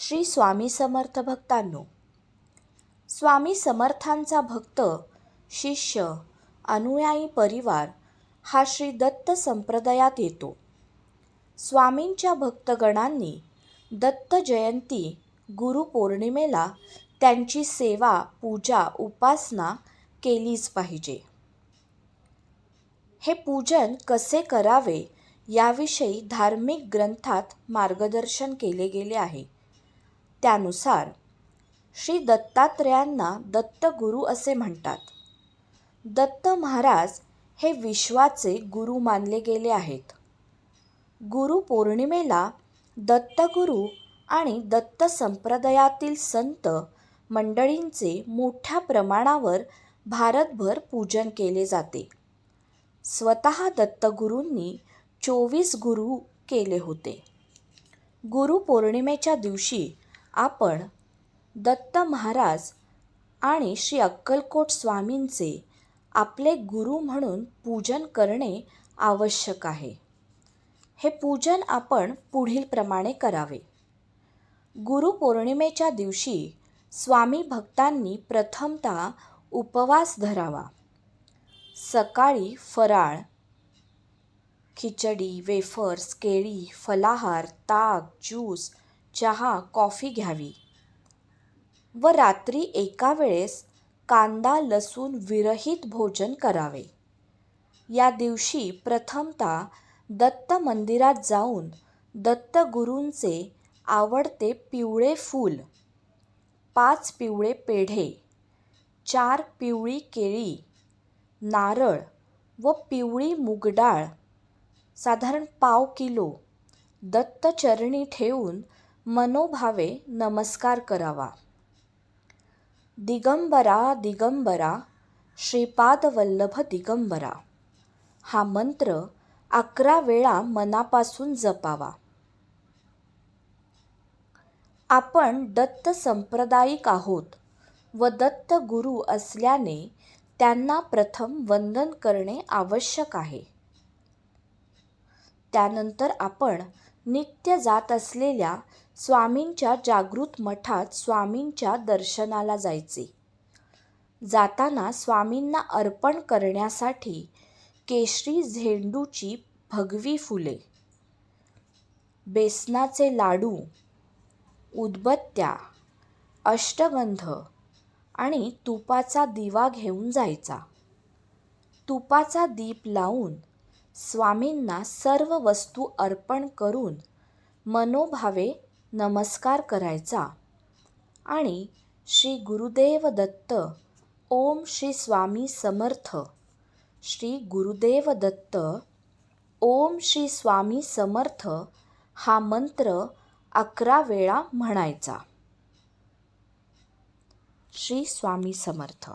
श्री स्वामी समर्थ भक्तांनो. स्वामी समर्थांचा भक्त शिष्य अनुयायी परिवार हा श्री दत्त संप्रदायात येतो. स्वामींच्या भक्तगणांनी दत्त जयंती गुरुपौर्णिमेला त्यांची सेवा पूजा उपासना केलीच पाहिजे. हे पूजन कसे करावे याविषयी धार्मिक ग्रंथात मार्गदर्शन केले गेले आहे. त्यानुसार श्री दत्तात्रेयांना दत्तगुरू असे म्हणतात. दत्त महाराज हे विश्वाचे गुरु मानले गेले आहेत. गुरुपौर्णिमेला दत्तगुरू आणि दत्त संप्रदायातील संत मंडळींचे मोठ्या प्रमाणावर भारतभर पूजन केले जाते. स्वतः दत्तगुरूंनी चोवीस गुरु केले होते. गुरुपौर्णिमेच्या दिवशी आपण दत्त महाराज आणि श्री अक्कलकोट स्वामींचे आपले गुरु म्हणून पूजन करणे आवश्यक आहे. हे पूजन आपण पुढील प्रमाणे करावे. गुरुपौर्णिमेच्या दिवशी स्वामी भक्तांनी प्रथमतः उपवास धरावा. सकाळी फराळ खिचडी वेफर्स केळी फलाहार ताक ज्यूस चहा कॉफी घ्यावी. व रात्री एका वेळेस कांदा लसूण विरहित भोजन करावे. या दिवशी प्रथमतः दत्त मंदिरात जाऊन दत्तगुरूंचे आवडते पिवळे फूल पाच पिवळे पेढे चार पिवळी केळी नारळ व पिवळी मूगडाळ साधारण पाव किलो दत्तचरणी ठेवून मनोभावे नमस्कार करावा. दिगंबरा दिगंबरा श्रीपादवल्लभ दिगंबरा हा मंत्र अकरा वेळा मनापासून जपावा. आपण दत्त संप्रदायिक आहोत व दत्त गुरु असल्याने त्यांना प्रथम वंदन करणे आवश्यक आहे. त्यानंतर आपण नित्य जात असलेल्या स्वामींच्या जागृत मठात स्वामींच्या दर्शनाला जायचे. जाताना स्वामींना अर्पण करण्यासाठी केशरी झेंडूची भगवी फुले बेसनाचे लाडू उदबत्त्या अष्टगंध आणि तुपाचा दिवा घेऊन जायचा. तुपाचा दीप लावून स्वामींना सर्व वस्तू अर्पण करून मनोभावे नमस्कार करायचा. आणि श्री गुरुदेव दत्त ओम श्री स्वामी समर्थ. श्री गुरुदेव दत्त ओम श्री स्वामी समर्थ हा मंत्र अकरा वेळा म्हणायचा. श्री स्वामी समर्थ.